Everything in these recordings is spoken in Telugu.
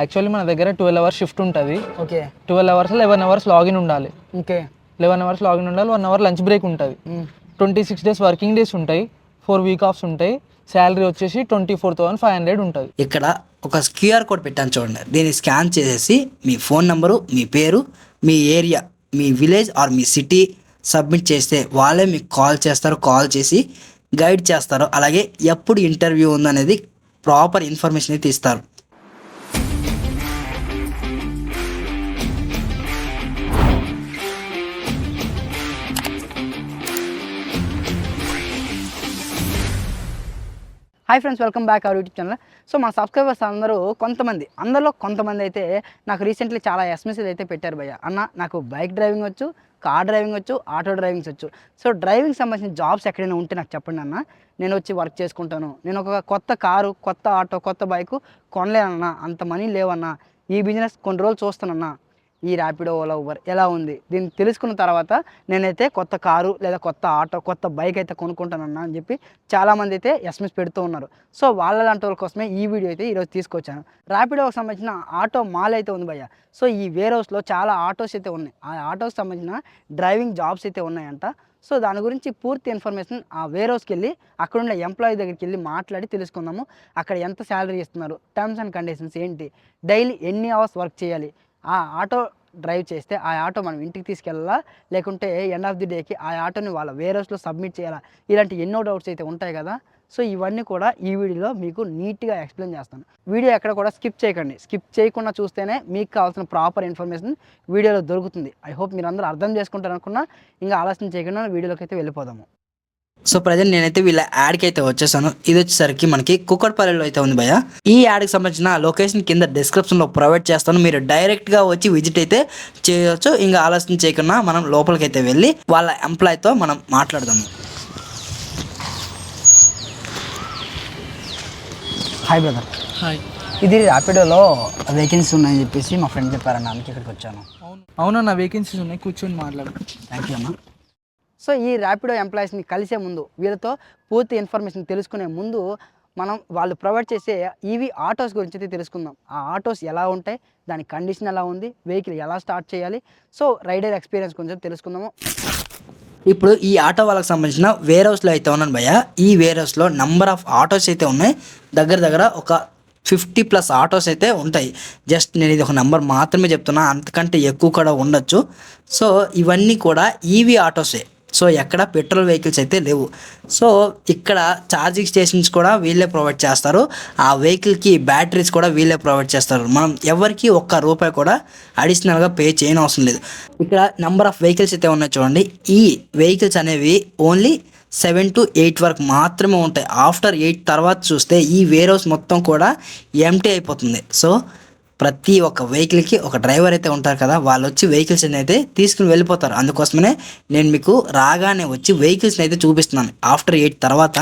యాక్చువల్లీ మన దగ్గర ట్వెల్వ్ అవర్స్ షిఫ్ట్ ఉంటుంది. Okay twelve hours eleven hours login ఉండాలి. ఓకే లెవెన్ అవర్స్ లాగిన్ ఉండాలి వన్ అవర్ లంచ్ బ్రేక్ ఉంటుంది. Twenty six days working days ఉంటాయి. ఫోర్ వీక్ ఆఫ్స్ ఉంటాయి. శాలరీ వచ్చేసి twenty four thousand five hundred ఉంటుంది. ఇక్కడ ఒక క్యూఆర్ కోడ్ పెట్టాను చూడండి. దీన్ని స్కాన్ చేసేసి మీ ఫోన్ నెంబరు మీ పేరు మీ ఏరియా మీ విలేజ్ ఆర్ మీ సిటీ సబ్మిట్ చేస్తే వాళ్ళే మీకు కాల్ చేస్తారు కాల్ చేసి గైడ్ చేస్తారు. అలాగే ఎప్పుడు ఇంటర్వ్యూ ఉందనేది ప్రాపర్ ఇన్ఫర్మేషన్ అయితే ఇస్తారు. Hi friends welcome back our YouTube channel so మా సబ్స్క్రైబర్స్ అందరూ కొంతమంది అందరిలో కొంతమంది అయితే నాకు రీసెంట్లీ చాలా ఎస్ఎంఎస్లు అయితే పెట్టారు భయ్య. అన్న నాకు బైక్ డ్రైవింగ్ వచ్చు కార్ డ్రైవింగ్ వచ్చు ఆటో డ్రైవింగ్స్ వచ్చు. సో డ్రైవింగ్ సంబంధించిన జాబ్స్ ఎక్కడైనా ఉంటే నాకు చెప్పండి అన్న. నేను వచ్చి వర్క్ చేసుకుంటాను. నేను ఒక కొత్త కారు కొత్త ఆటో కొత్త బైకు కొనలేనన్నా అంత మనీ లేవన్నా ఈ బిజినెస్ కొన్ని రోజులు చూస్తానన్నా ఈ ర్యాపిడో ఓలా ఊబర్ ఎలా ఉంది? దీన్ని తెలుసుకున్న తర్వాత నేనైతే కొత్త కారు లేదా కొత్త ఆటో కొత్త బైక్ అయితే కొనుక్కుంటానన్నా అని చెప్పి చాలామంది అయితే ఎస్ఎంఎస్ పెడుతూ ఉన్నారు. సో వాళ్ళ లాంటి వాళ్ళ కోసమే ఈ వీడియో అయితే ఈరోజు తీసుకొచ్చాను. ర్యాపిడోకి సంబంధించిన ఆటో మాల్ అయితే ఉంది భయ్య. సో ఈ వేర్ హౌస్లో చాలా ఆటోస్ అయితే ఉన్నాయి. ఆ ఆటోకి సంబంధించిన డ్రైవింగ్ జాబ్స్ అయితే ఉన్నాయంట. సో దాని గురించి పూర్తి ఇన్ఫర్మేషన్ ఆ వేర్ హౌస్కి వెళ్ళి అక్కడ ఉండే ఎంప్లాయీ దగ్గరికి వెళ్ళి మాట్లాడి తెలుసుకుందాము. అక్కడ ఎంత శాలరీ ఇస్తున్నారు? టర్మ్స్ అండ్ కండిషన్స్ ఏంటి? డైలీ ఎన్ని అవర్స్ వర్క్ చేయాలి? ఆ ఆటో డ్రైవ్ చేస్తే ఆ ఆటో మనం ఇంటికి తీసుకెళ్ళాలా? లేకుంటే ఎండ్ ఆఫ్ ది డేకి ఆ ఆటోని వాళ్ళ వేరేస్లో సబ్మిట్ చేయాలా? ఇలాంటి ఎన్నో డౌట్స్ అయితే ఉంటాయి కదా? సో ఇవన్నీ కూడా ఈ వీడియోలో మీకు నీట్గా ఎక్స్ప్లెయిన్ చేస్తాను. వీడియో ఎక్కడ కూడా స్కిప్ చేయకండి. స్కిప్ చేయకుండా చూస్తేనే మీకు కావాల్సిన ప్రాపర్ ఇన్ఫర్మేషన్ వీడియోలో దొరుకుతుంది. ఐ హోప్ మీరు అందరూ అర్థం చేసుకుంటారు అనుకున్నా ఇంకా ఆలస్యం చేయకుండా వీడియోలోకి అయితే వెళ్ళిపోదాము. సో ప్రజెంట్ నేనైతే వీళ్ళ యాడ్కి అయితే వచ్చేసాను. ఇది వచ్చేసరికి మనకి కుక్కడపల్లిలో అయితే ఉంది భయ ఈ యాడ్కి సంబంధించిన లొకేషన్ కింద డిస్క్రిప్షన్లో ప్రొవైడ్ చేస్తాను. మీరు డైరెక్ట్గా వచ్చి విజిట్ అయితే చేయొచ్చు. ఇంకా ఆలస్యం చేయకుండా మనం లోపలికి అయితే వెళ్ళి వాళ్ళ ఎంప్లాయ్తో మనం మాట్లాడదాము. హాయ్ బ్రదర్ హాయ్ ఇది ర్యాపిడోలో వేకెన్సీ ఉన్నాయని చెప్పేసి మా ఫ్రెండ్ చెప్పారన్న అందుకే ఇక్కడికి వచ్చాను. అవును. అవునన్న వేకెన్సీస్ ఉన్నాయి. కూర్చొని మాట్లాడు. థ్యాంక్ యూ అన్న. సో ఈ ర్యాపిడో ఎంప్లాయీస్ని కలిసే ముందు వీళ్ళతో పూర్తి ఇన్ఫర్మేషన్ తెలుసుకునే ముందు మనం వాళ్ళు ప్రొవైడ్ చేసే ఈవీ ఆటోస్ గురించి అయితే తెలుసుకుందాం. ఆ ఆటోస్ ఎలా ఉంటాయి దాని కండిషన్ ఎలా ఉంది వెహికల్ ఎలా స్టార్ట్ చేయాలి సో రైడర్ ఎక్స్పీరియన్స్ కొంచెం తెలుసుకుందాము. ఇప్పుడు ఈ ఆటో వాళ్ళకి సంబంధించిన వేర్ హౌస్లో అయితే ఉన్నాను భయ్య. ఈ వేర్ హౌస్లో నంబర్ ఆఫ్ ఆటోస్ అయితే ఉన్నాయి. దగ్గర దగ్గర ఒక ఫిఫ్టీ ప్లస్ ఆటోస్ అయితే ఉంటాయి. జస్ట్ నేను ఇది ఒక నెంబర్ మాత్రమే చెప్తున్నా అంతకంటే ఎక్కువ కూడా ఉండొచ్చు. సో ఇవన్నీ కూడా ఈవీ ఆటోసే సో ఎక్కడ పెట్రోల్ వెహికల్స్ అయితే లేవు. సో ఇక్కడ ఛార్జింగ్ స్టేషన్స్ కూడా వీళ్ళే ప్రొవైడ్ చేస్తారు. ఆ వెహికల్కి బ్యాటరీస్ కూడా వీళ్ళే ప్రొవైడ్ చేస్తారు. మనం ఎవరికి ఒక్క రూపాయి కూడా అడిషనల్గా పే చేయని అవసరం లేదు. ఇక్కడ నెంబర్ ఆఫ్ వెహికల్స్ అయితే ఉన్నాయి చూడండి. ఈ వెహికల్స్ అనేవి ఓన్లీ సెవెన్ టు ఎయిట్ వరకు మాత్రమే ఉంటాయి. ఆఫ్టర్ ఎయిట్ తర్వాత చూస్తే ఈ వేర్ హౌస్ మొత్తం కూడా ఎంటీ అయిపోతుంది. సో ప్రతి ఒక్క వెహికల్కి ఒక డ్రైవర్ అయితే ఉంటారు కదా వాళ్ళు వచ్చి వెహికల్స్ అయితే తీసుకుని వెళ్ళిపోతారు. అందుకోసమనే నేను మీకు రాగానే వచ్చి వెహికల్స్ని అయితే చూపిస్తున్నాను. ఆఫ్టర్ ఎయిట్ తర్వాత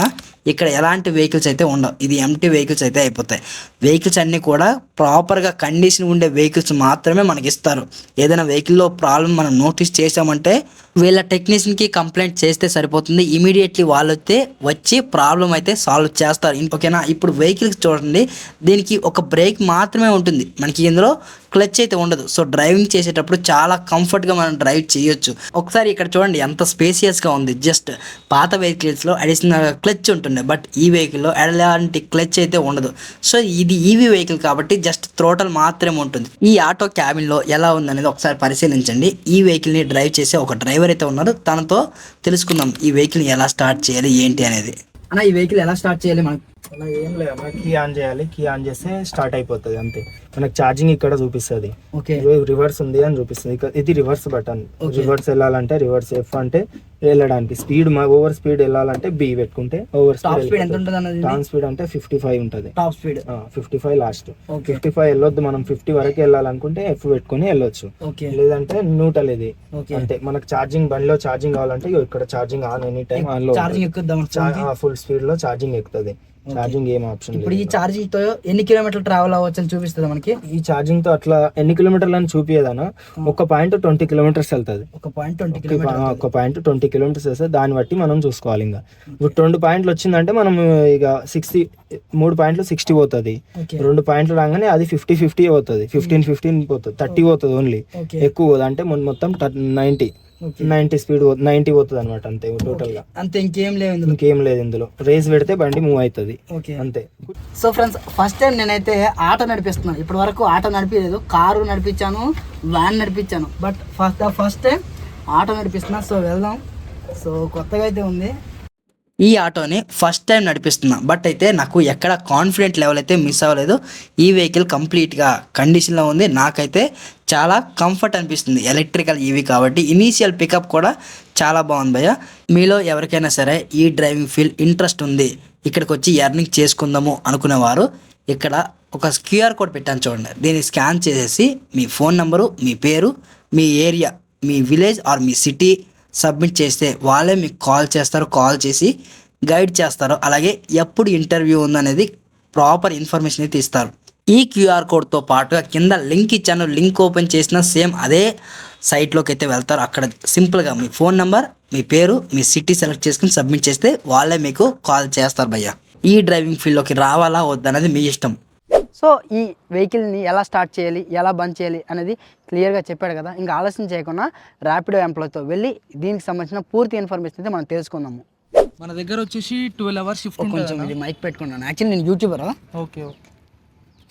ఇక్కడ ఎలాంటి వెహికల్స్ అయితే ఉండవు. ఇది ఎంటీ వెహికల్స్ అయితే అయిపోతాయి. వెహికల్స్ అన్నీ కూడా ప్రాపర్గా కండిషన్ ఉండే వెహికల్స్ మాత్రమే మనకి ఇస్తారు. ఏదైనా వెహికల్లో ప్రాబ్లం మనం నోటీస్ చేసామంటే వీళ్ళ టెక్నీషియన్కి కంప్లైంట్ చేస్తే సరిపోతుంది. ఇమీడియట్లీ వాళ్ళు అయితే వచ్చి ప్రాబ్లం అయితే సాల్వ్ చేస్తారు. ఓకేనా? ఇప్పుడు వెహికల్స్ చూడండి. దీనికి ఒక బ్రేక్ మాత్రమే ఉంటుంది. మనకి ఇందులో క్లచ్ అయితే ఉండదు. సో డ్రైవింగ్ చేసేటప్పుడు చాలా కంఫర్ట్గా మనం డ్రైవ్ చేయొచ్చు. ఒకసారి ఇక్కడ చూడండి ఎంత స్పేసియస్గా ఉంది. జస్ట్ పాత వెహికల్స్లో అడిషనల్ క్లచ్ ఉంటుండే బట్ ఈ వెహికల్లో ఎలాంటి క్లచ్ అయితే ఉండదు. సో ఇది ఈవీ వెహికల్ కాబట్టి జస్ట్ థ్రోటల్ మాత్రమే ఉంటుంది. ఈ ఆటో క్యాబిన్లో ఎలా ఉందనేది ఒకసారి పరిశీలించండి. ఈ వెహికల్ని డ్రైవ్ చేసే ఒక డ్రైవర్ అయితే ఉన్నారు. తనతో తెలుసుకుందాం ఈ వెహికల్ని ఎలా స్టార్ట్ చేయాలి ఏంటి అనేది. అన్న ఈ వెహికల్ ఎలా స్టార్ట్ చేయాలి? మనకి అలా ఏం లేదు. మనకి కీ ఆన్ చేయాలి. కీ ఆన్ చేస్తే స్టార్ట్ అయిపోతుంది అంతే. మనకి ఛార్జింగ్ ఇక్కడ చూపిస్తుంది. రివర్స్ ఉంది అని చూపిస్తుంది. ఇది రివర్స్ బటన్. రివర్స్ వెళ్ళాలంటే రివర్స్ ఎఫ్ అంటే వెళ్ళడానికి స్పీడ్ ఓవర్ స్పీడ్ వెళ్ళాలంటే బి పెట్టుకుంటే ఓవర్ టాప్ స్పీడ్ అంటే ఫిఫ్టీ ఫైవ్ ఉంటుంది. Top speed fifty five last fifty five వెళ్ళొద్దు మనం ఫిఫ్టీ వరకు వెళ్ళాలనుకుంటే ఎఫ్ పెట్టుకొని వెళ్ళొచ్చు. లేదంటే న్యూటల్ ఇది. అంటే మనకు ఛార్జింగ్ బండిలో ఛార్జింగ్ కావాలంటే ఇక్కడ ఛార్జింగ్ ఆన్ ఎనీ టైం ఆన్లో ఫుల్ స్పీడ్లో ఛార్జింగ్ ఎక్కుతుంది. ఛార్జింగ్ ఏం ఆప్షన్ ఇప్పుడు ఈ ఛార్జింగ్తో ఎన్ని కిలోమీటర్లు ట్రావెల్ అవ్వచ్చు అని చూపిస్తుంది మనకి? ఈ ఛార్జింగ్తో అట్లా ఎన్ని కిలోమీటర్లు అని చూపియదనా ఒక పాయింట్ ట్వంటీ కిలోమీటర్స్ వెళ్తుంది. ఒక పాయింట్ ట్వంటీ ఒక పాయింట్ ట్వంటీ కిలోమీటర్స్ వస్తే దాన్ని బట్టి మనం చూసుకోవాలి ఇంకా ఇప్పుడు రెండు పాయింట్లు వచ్చిందంటే మనం ఇక సిక్స్టీ మూడు పాయింట్లు సిక్స్టీ పోతుంది. రెండు పాయింట్లు రాగానే అది ఫిఫ్టీ ఫిఫ్టీ పోతుంది. ఫిఫ్టీన్ ఫిఫ్టీన్ పోతుంది. థర్టీ పోతుంది ఓన్లీ. ఎక్కువ అంటే మొత్తం ninety. Okay ninety speed ninety పోతుంది అనమాట అంతే టోటల్గా అంతే ఇంకేం ఇందులో. ఇంకేం లేదు ఇందులో. రేస్ పెడితే బండి మూవ్ అవుతుంది ఓకే అంతే. సో ఫ్రెండ్స్ ఫస్ట్ టైం నేనైతే ఆటో నడిపిస్తున్నాను. ఇప్పటి వరకు ఆటో నడిపించలేదు కారు నడిపించాను van నడిపించాను. But first first time auto నడిపిస్తున్నా. So వెళ్దాం. సో కొత్తగా అయితే ఉంది. ఈ ఆటోని ఫస్ట్ టైం నడిపిస్తున్నా. బట్ అయితే నాకు ఎక్కడ కాన్ఫిడెంట్ లెవెల్ అయితే మిస్ అవ్వలేదు. ఈ వెహికల్ కంప్లీట్గా కండిషన్లో ఉంది. నాకైతే చాలా కంఫర్ట్ అనిపిస్తుంది. ఎలక్ట్రికల్ ఈవీ కాబట్టి ఇనీషియల్ పికప్ కూడా చాలా బాగుంది భయ్య. మీలో ఎవరికైనా సరే ఈ డ్రైవింగ్ ఫీల్డ్ ఇంట్రెస్ట్ ఉంది. ఇక్కడికి వచ్చి ఎర్నింగ్ చేసుకుందాము అనుకునేవారు. ఇక్కడ ఒక క్యూఆర్ కోడ్ పెట్టాను చూడండి. దీన్ని స్కాన్ చేసేసి మీ ఫోన్ నెంబరు మీ పేరు మీ ఏరియా మీ విలేజ్ ఆర్ మీ సిటీ సబ్మిట్ చేస్తే వాళ్ళే మీకు కాల్ చేస్తారు కాల్ చేసి గైడ్ చేస్తారు అలాగే ఎప్పుడు ఇంటర్వ్యూ ఉందనేది ప్రాపర్ ఇన్ఫర్మేషన్ అయితే ఇస్తారు ఈ క్యూఆర్ కోడ్తో పాటుగా కింద లింక్ ఇచ్చాను లింక్ ఓపెన్ చేసిన సేమ్ అదే సైట్లోకి అయితే వెళ్తారు. అక్కడ సింపుల్గా మీ ఫోన్ నెంబర్ మీ పేరు మీ సిటీ సెలెక్ట్ చేసుకుని సబ్మిట్ చేస్తే వాళ్ళే మీకు కాల్ చేస్తారు భయ్య. ఈ డ్రైవింగ్ ఫీల్డ్లోకి రావాలా వద్దనేది మీ ఇష్టం. సో ఈ వెహికల్ని ఎలా స్టార్ట్ చేయాలి ఎలా బంద్ చేయాలి అనేది క్లియర్గా చెప్పాడు కదా. ఇంకా ఆలస్యం చేయకుండా ర్యాపిడో ఎంప్లాయ్తో వెళ్ళి దీనికి సంబంధించిన పూర్తి ఇన్ఫర్మేషన్ అయితే మనం తెలుసుకుందాము. మన దగ్గర వచ్చేసి ట్వెల్వ్ అవర్స్ షిఫ్ట్ కొంచెం ఇది మైక్ పెట్టుకున్నాను యాక్చువల్లీ నేను యూట్యూబర్ ఓకే ఓకే.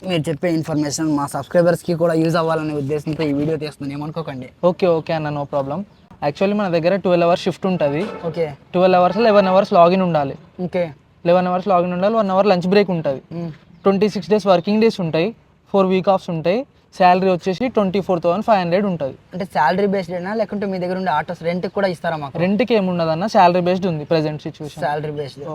మీరు చెప్పే ఇన్ఫర్మేషన్ మా సబ్స్క్రైబర్స్కి కూడా యూజ్ అవ్వాలనే ఉద్దేశంతో ఈ వీడియో తీస్తున్నాను. ఏమనుకోకండి. ఓకే ఓకే అన్న నో ప్రాబ్లం యాక్చువల్లీ మన దగ్గర ట్వెల్వ్ అవర్స్ షిఫ్ట్ ఉంటుంది. Okay. Twelve hours eleven hours login ఉండాలి. ఓకే. లెవెన్ అవర్స్ లాగిన్ ఉండాలి వన్ అవర్ లంచ్ బ్రేక్ ఉంటుంది. Twenty six days working days ఉంటాయి ఫోర్ వీక్ ఆఫ్స్ ఉంటాయి శాలరీ వచ్చేసి twenty four thousand five hundred ఉంటుంది. అంటే శాలరీ బేస్డ్ అయినా లేకుంటే మీ దగ్గర ఉండే ఆటోస్ రెంట్కి కూడా ఇస్తారా మాకు? రెంట్కి ఏముండదు అన్న శాలరీ బేస్డ్ ఉంది ప్రెసెంట్ సిచ్యువేషన్ శాలరీ బేస్డ్.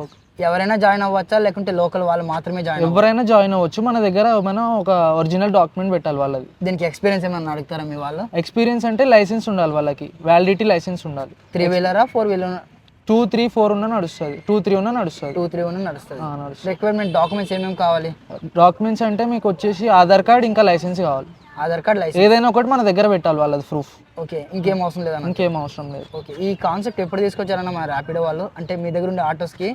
ఎవరైనా జాయిన్ అవ్వచ్చా లేకుంటే లోకల్ వాళ్ళు మాత్రమే జాయిన్ ఎవరైనా జాయిన్ అవ్వచ్చు మన దగ్గర మనం ఒక ఒరిజినల్ డాక్యుమెంట్ పెట్టాలి వాళ్ళది. దీనికి ఎక్స్పీరియన్స్ ఏమైనా అడుగుతారా మీ వాళ్ళు? ఎక్స్పీరియన్స్ అంటే లైసెన్స్ ఉండాలి వాళ్ళకి వ్యాలిడిటీ లైసెన్స్ ఉండాలి. Three వీలరా four wheeler two three four ఉన్న నడుస్తుంది. టూ త్రీ ఉన్న నడుస్తుంది. టూ త్రీ వన్ నడుస్తుంది. రిక్వైర్మెంట్ డాక్యుమెంట్స్ ఏమేమి కావాలి? డాక్యుమెంట్స్ అంటే మీకు వచ్చేసి ఆధార్ కార్డ్ ఇంకా లైసెన్స్ కావాలి. Aadhaar card license. ఏదైనా ఒకటి మన దగ్గర పెట్టాలి వాళ్ళది ప్రూఫ్ ఓకే ఇంకేం అవసరం లేదన్న ఇంకేం అవసరం లేదు. ఓకే ఈ కాన్సెప్ట్ ఎప్పుడు తీసుకొచ్చారన్న మా ర్యాపిడో వాళ్ళు? అంటే మీ దగ్గర ఉండే ఆటోస్కి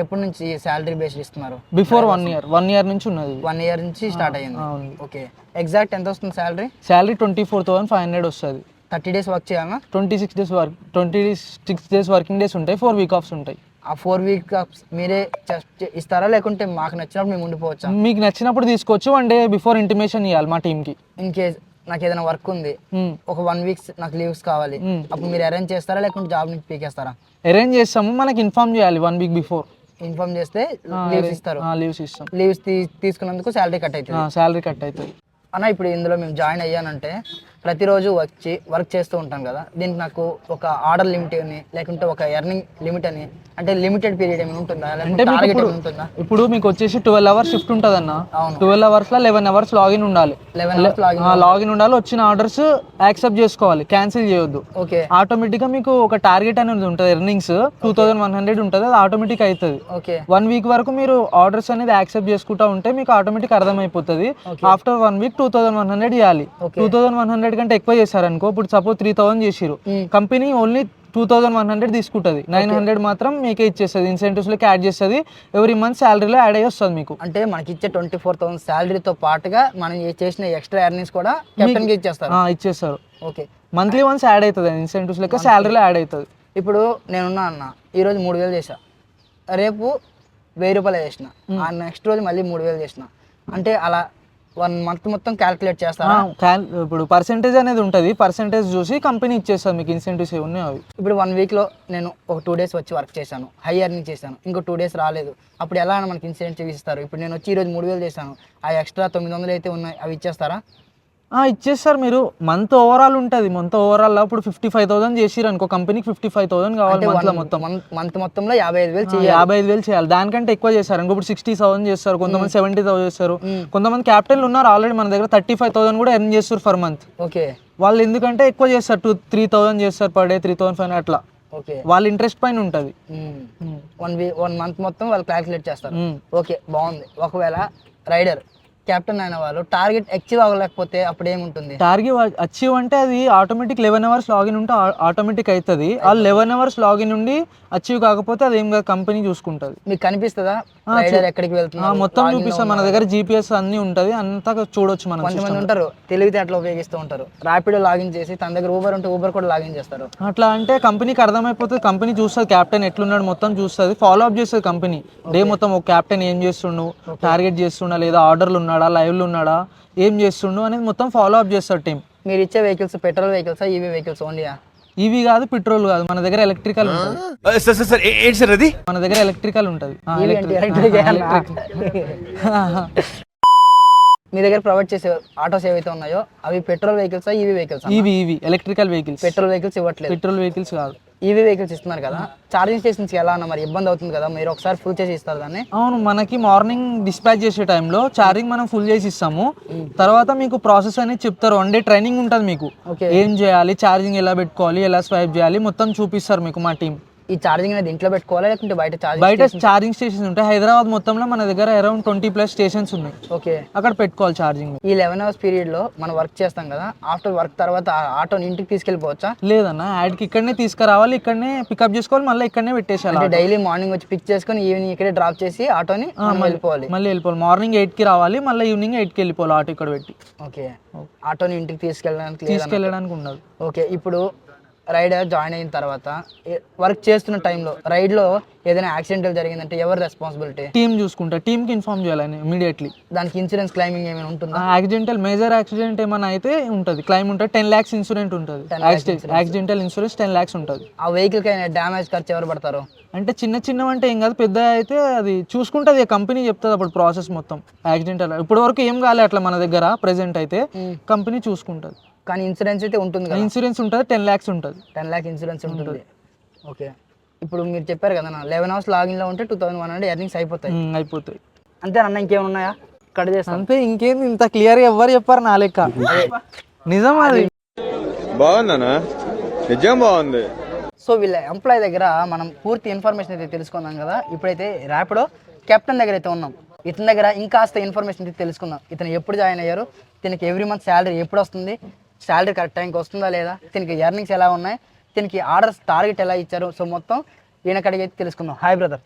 ఎప్పటి నుంచి శాలరీ బేస్డ్ ఇస్తున్నారు? Before one year one year నుంచి ఉన్నది. వన్ ఇయర్ నుంచి స్టార్ట్ అయ్యింది. ఓకే ఎగ్జాక్ట్ ఎంత వస్తుంది salary salary twenty four thousand five hundred వస్తుంది. థర్టీ డేస్ వర్క్ చేయాలన్నా twenty six days work twenty six days working days ఉంటాయి ఫోర్ వీక్ ఆఫ్స్ ఉంటాయి. ఆ ఫోర్ వీక్ మీరే just ఇస్తారా లేకుంటే మాకు నచ్చినప్పుడు మేము ఉండిపోవచ్చా? మీకు నచ్చినప్పుడు తీసుకోవచ్చు వన్ డే బిఫోర్ ఇంటిమేషన్ ఇవ్వాలి మా టీంకి ఇన్ కేస్ నాకు ఏదైనా వర్క్ ఉంది ఒక వన్ వీక్స్ నాకు లీవ్స్ కావాలి. అప్పుడు మీరు అరేంజ్ చేస్తారా లేకుంటే జాబ్ నుంచి పీకేస్తారా? అరేంజ్ చేస్తాము మనకి ఇన్ఫార్మ్ చేయాలి వన్ వీక్ బిఫోర్. ఇన్ఫార్మ్ చేస్తే లీవ్స్ ఇస్తారు. లీవ్స్ ఇస్తాం. లీవ్స్ తీసుకున్నందుకు శాలరీ కట్ అవుతుంది. శాలరీ కట్ అవుతుంది. అన్న ఇప్పుడు ఇందులో మేము జాయిన్ అయ్యానంటే ప్రతిరోజు వచ్చి వర్క్ చేస్తూ ఉంటాం కదా దీనికి నాకు ఒక ఆర్డర్ లిమిట్ అని లేకుంటే ఒక ఎర్నింగ్ లిమిట్ అని అంటే లిమిటెడ్ పీరియడ్ ఏమైనా ఉంటుందా? అంటే మీకు టార్గెట్ ఇప్పుడు ఏమైనా ఉంటుందా? ఇప్పుడు మీకు వచ్చేసి ట్వెల్వ్ అవర్స్ షిఫ్ట్ ఉంటుంది అన్న అవును. ట్వెల్వ్ అవర్స్లో లెవెన్ అవర్స్ లాగిన్ ఉండాలి. లెవెన్ అవర్స్ లాగిన్ లాగిన్ ఉండాలి వచ్చిన ఆర్డర్స్ యాక్సెప్ట్ చేసుకోవాలి క్యాన్సిల్ చేయొద్దు. ఓకే. ఆటోమేటిక్గా మీకు ఒక టార్గెట్ అనేది ఉంటుంది earnings two thousand one hundred ఉంటుంది అది ఆటోమేటిక్ అవుతుంది ఓకే. వన్ వీక్ వరకు మీరు ఆర్డర్స్ అనేది యాక్సెప్ట్ చేసుకుంటా ఉంటే మీకు ఆటోమేటిక్ అర్థమైపోతుంది. After one week two thousand one hundred చేయాలి Okay. Two thousand one hundred కంటే ఎక్కువ చేశారనుకో ఇప్పుడు సపోజ్ త్రీ థౌసండ్ చేసిరు company only two thousand one hundred తీసుకుంటుంది. నైన్ హండ్రెడ్ మాత్రం మీకే ఇచ్చేస్తుంది. ఇన్సెంటివ్స్లోకి యాడ్ చేస్తుంది. ఎవ్రీ మంత్ శాలరీలో యాడ్ అయ్యి వస్తుంది మీకు. అంటే మనకి ఇచ్చే ట్వంటీ ఫోర్ థౌసండ్ శాలరీతో పాటుగా మనం చేసిన ఎక్స్ట్రా ఎర్నింగ్స్ కూడా కెప్టెన్కి ఇచ్చేస్తారు. ఇచ్చేస్తారు. ఓకే. మంత్లీ వన్స్ యాడ్ అవుతుంది. ఇన్సెంటివ్స్ లెక్క శాలరీలో యాడ్ అవుతుంది. ఇప్పుడు నేనున్నా అన్న ఈరోజు మూడు వేలు చేసా రేపు వెయ్యి రూపాయలు చేసిన. ఆ నెక్స్ట్ రోజు మళ్ళీ మూడు వేలు చేసిన. అంటే అలా వన్ మంత్ మొత్తం క్యాల్కులేట్ చేస్తారా? ఇప్పుడు పర్సెంటేజ్ అనేది ఉంటుంది. పర్సెంటేజ్ చూసి కంపెనీ ఇచ్చేస్తుంది మీకు ఇన్సెంటివ్స్ ఏ ఉన్నాయో అవి. ఇప్పుడు వన్ వీక్లో నేను ఒక టూ డేస్ వచ్చి వర్క్ చేశాను. హై ఎర్నింగ్ చేశాను. ఇంకో టూ డేస్ రాలేదు. అప్పుడు ఎలా మనకి ఇన్సెంటివ్ ఇస్తారు? ఇప్పుడు నేను వచ్చి ఈరోజు మూడు వేలు చేశాను. ఆ ఎక్స్ట్రా తొమ్మిది వందలు అయితే ఉన్నాయి అవి ఇచ్చేస్తారా? ఇచ్చేస్తారు మీరు. మంత్ ఓవరాల్ ఉంటుంది. మంత్ ఓవరాల్లో ఇప్పుడు ఫిఫ్టీ ఫైవ్ థౌసండ్ చేసిరు అనుకో. కంపెనీకి ఫిఫ్టీ ఫైవ్ థౌసండ్ కావాలి మంత్ మొత్తం. మంత్ మొత్తంలో యాభై ఐదు వేలు చేయాలి. యాభై ఐదు వేలు చేయాలి. దానికంటే ఎక్కువ చేస్తారు అనుకో. ఇప్పుడు సిక్స్టీ థౌసండ్ చేస్తారు. కొంతమంది సెవెంటీ థౌసండ్ చేస్తారు. కొంతమంది క్యాపిటల్ ఉన్నారు ఆల్రెడీ మన దగ్గర. థర్టీ ఫైవ్ థౌసండ్ కూడా ఎర్న్ చేస్తారు ఫర్ మంత్ ఓకే. వాళ్ళు ఎందుకంటే ఎక్కువ చేస్తారు. టూ త్రీ థౌసండ్ చేస్తారు per day three thousand five అట్లా. ఓకే. వాళ్ళ ఇంట్రెస్ట్ పైన ఉంటుంది. వన్ వీ వన్ మంత్ మొత్తం వాళ్ళు క్యాల్కులేట్ చేస్తారు. ఓకే బాగుంది. ఒకవేళ రైడర్ కెప్టెన్ అయిన వాళ్ళు టార్గెట్ అచీవ్ అవ్వలేకపోతే అప్పుడు ఏముంటుంది? టార్గెట్ అచీవ్ అంటే అది ఆటోమేటిక్ లెవెన్ అవర్స్ లాగిన్ ఉంటే ఆటోమేటిక్ అవుతుంది ఆ లెవెన్ అవర్స్ లాగిన్ ఉండి అచీవ్ కాకపోతే అది ఏం కంపెనీ చూసుకుంటుంది. మీకు కనిపిస్తుందా? రైడర్ ఎక్కడికి వెళ్తున్నా మొత్తం చూపిస్తాం మన దగ్గర జీపీఎస్ అన్ని ఉంటది. అంతా చూడొచ్చు మనం కొంతమంది ఉంటారు తెలివితేటలు ఉపయోగిస్తూ ఉంటారు. ర్యాపిడో లాగిన్ చేసి తన దగ్గర ఊబర్ ఉంటే ఊబర్ కూడా లాగిన్ చేస్తారు. అట్లా అంటే కంపెనీకి అర్థమైపోతుంది కంపెనీ చూస్తుంది క్యాప్టెన్ ఎట్లున్నాడు మొత్తం చూస్తుంది ఫాలో అప్ చేస్తుంది కంపెనీ. డే మొత్తం ఒక క్యాప్టెన్ ఏం చేస్తుండు టార్గెట్ చేస్తుండా లేదా ఆర్డర్లు ఉన్నాడా లైవ్లు ఉన్నాడా ఏం చేస్తుండు అనేది మొత్తం ఫాలో అప్ చేస్తారు టీం మీరు ఇచ్చే vehicles petrol vehicles EV vehicles ఓన్లీయా ఇవి కాదు పెట్రోల్ కాదు. మన దగ్గర ఎలక్ట్రికల్ ఉంటుంది. సార్ సార్ సార్ ఏంటి సార్ అది? మన దగ్గర ఎలక్ట్రికల్ ఉంటుంది. electric. మీ దగ్గర ప్రొవైడ్ చేసే ఆటోస్ ఏవైతే ఉన్నాయో అవి పెట్రోల్ వెహికల్స్ ఈవీ వెహికల్స్? ఇవి ఇవి ఎలక్ట్రికల్ వెహికల్స్. పెట్రోల్ వెహికల్స్ ఇవ్వట్లేదు. పెట్రోల్ వెహికల్స్ కాదు. ఈవీ వెహికల్స్ ఇస్తున్నారు కదా. ఛార్జింగ్ స్టేషన్స్ ఎలా అన్న మరి ఇబ్బంది అవుతుంది కదా. మీరు ఒకసారి ఫుల్ చేసి ఇస్తారు దాన్ని. అవును మనకి మార్నింగ్ డిస్పాచ్ చేసే టైంలో ఛార్జింగ్ మనం ఫుల్ చేసి ఇస్తాము. తర్వాత మీకు ప్రాసెస్ అనేది చెప్తారు. వన్ డే ట్రైనింగ్ ఉంటుంది మీకు. ఏం చేయాలి? ఛార్జింగ్ ఎలా పెట్టుకోవాలి? ఎలా స్వైప్ చేయాలి? మొత్తం చూపిస్తారు మీకు మా టీం ఈ ఛార్జింగ్ అనేది ఇంట్లో పెట్టుకోవాలా లేకుంటే బయట ఛార్జింగ్ బయట ఛార్జింగ్ స్టేషన్స్ ఉంటాయి. హైదరాబాద్ మొత్తంలో మన దగ్గర అరౌండ్ ట్వంటీ ప్లస్ స్టేషన్స్ ఉన్నాయి. ఓకే. అక్కడ పెట్టుకోవాలి ఛార్జింగ్ ఈ లెవెన్ అవర్స్ పీరియడ్లో మనం వర్క్ చేస్తాం కదా ఆఫ్టర్ వర్క్ తర్వాత ఆటోని ఇంటికి తీసుకెళ్ళిపోవచ్చా? లేదన్న యాడ్కి ఇక్కడనే తీసుకురావాలి ఇక్కడనే పికప్ చేసుకోవాలి మళ్ళీ ఇక్కడనే పెట్టేసేయాలి డైలీ మార్నింగ్ వచ్చి పిక్ చేసుకొని ఈవినింగ్ ఇక్కడే డ్రాప్ చేసి ఆటోని వెళ్ళిపోవాలి. మళ్ళీ వెళ్ళిపోవాలి. మార్నింగ్ ఎయిట్కి రావాలి మళ్ళీ ఈవినింగ్ ఎయిట్కి వెళ్ళిపోవాలి ఆటో ఇక్కడ పెట్టి. ఓకే. ఆటోని ఇంటికి తీసుకెళ్ళడానికి తీసుకెళ్ళడానికి ఉండదు. ఓకే ఇప్పుడు రైడర్ జాయిన్ అయిన తర్వాత వర్క్ చేస్తున్న టైంలో రైడ్లో ఏదైనా యాక్సిడెంటల్ జరిగిందంటే ఎవరు రెస్పాన్సిబిలిటీ? టీం చూసుకుంటా టీంకి ఇన్ఫార్మ్ చేయాలని ఇమీడియట్లీ. దానికి ఇన్సూరెన్స్ క్లైమింగ్ ఏమైనా ఉంటుందా? యాక్సిడెంటల్ మేజర్ యాక్సిడెంట్ ఏమైనా అయితే ఉంటుంది. క్లైమ్ ఉంటుంది టెన్ ల్యాక్స్ ఇన్సూరెంట్ ఉంటుంది. యాక్సిడెంటల్ ఇన్సూరెన్స్ టెన్ ల్యాక్స్ ఉంటుంది. ఆ వెహికల్కి డ్యామేజ్ ఖర్చు ఎవరు పడతారు? అంటే చిన్న చిన్నవి అంటే ఏం కాదు పెద్ద అయితే అది చూసుకుంటుంది కంపెనీ చెప్తుంది అప్పుడు ప్రాసెస్ మొత్తం. యాక్సిడెంటల్ ఇప్పటి వరకు ఏం కాలే అట్లా మన దగ్గర ప్రెసెంట్ అయితే కంపెనీ చూసుకుంటుంది. కానీ ఇన్సూరెన్స్ అయితే ఉంటుంది కదా. ఇన్సూరెన్స్ ఉంటుంది టెన్ ల్యాక్స్ ఉంటుంది. టెన్ ల్యాక్ ఇన్సూరెన్స్ ఉంటుంది. ఓకే. ఇప్పుడు మీరు చెప్పారు కదా లెవెన్ అవర్స్ లాగిన్లో ఉంటే two thousand one hundred earnings అయిపోతాయి. అయిపోతాయి. అంతేనన్నా ఇంకేమైనా ఉన్నాయా? కట్ చేస్తాను అంతే ఇంకేంది ఇంత క్లియర్గా ఎవరు చెప్పారు నా లెక్క. నిజం అది. బాగుందనా నిజం బాగుంది. సో వీళ్ళ ఎంప్లాయ్ దగ్గర మనం పూర్తి ఇన్ఫర్మేషన్ అయితే తెలుసుకుందాం కదా. ఇప్పుడైతే ర్యాపిడో కెప్టెన్ దగ్గర అయితే ఉన్నాం. ఇతని దగ్గర ఇంకాస్త ఇన్ఫర్మేషన్ అయితే తెలుసుకుందాం. ఇతను ఎప్పుడు జాయిన్ అయ్యారు? దీనికి ఎవ్రీ మంత్ శాలరీ ఎప్పుడు వస్తుంది శాలరీ కరెక్ట్ టైంకి వస్తుందా లేదా? దీనికి ఎర్నింగ్స్ ఎలా ఉన్నాయి? దీనికి ఆర్డర్స్ టార్గెట్ ఎలా ఇచ్చారు? సో మొత్తం ఈయన కడిగి అయితే తెలుసుకుందాం హాయ్ బ్రదర్